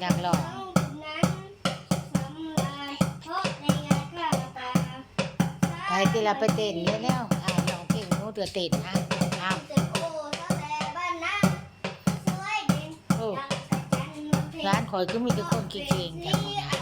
อย่างหล่อไปตีลาไปเต้นเน่แล้วอ่าน้องเก่งนู้เดือดเต้นอะอ้าวร้านข่อยก็มีแต่คนเก่งๆจังหวะ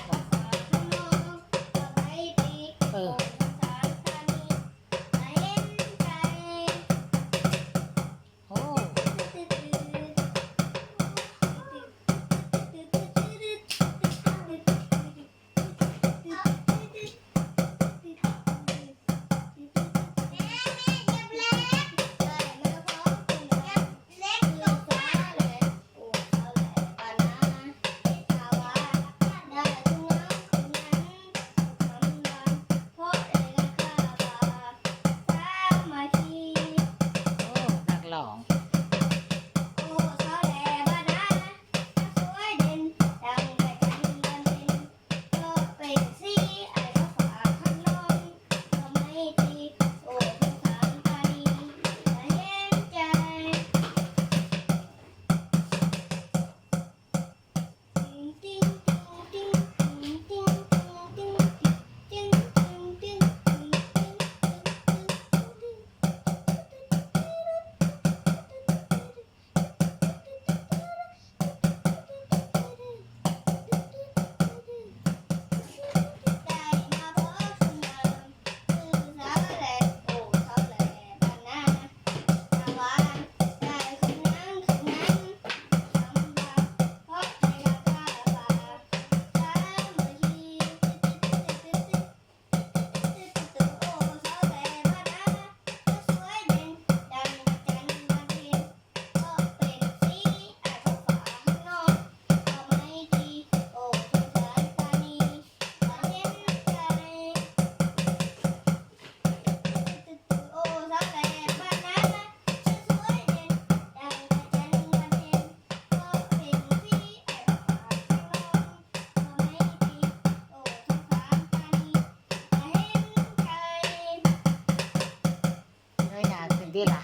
ดิล่ะ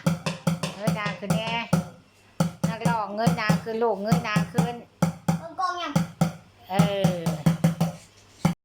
เงยหนาขึ้นแน่นักร้องเงยหนาขึ้นลูกเงยหน้าขึ้น กล้องยัง เออ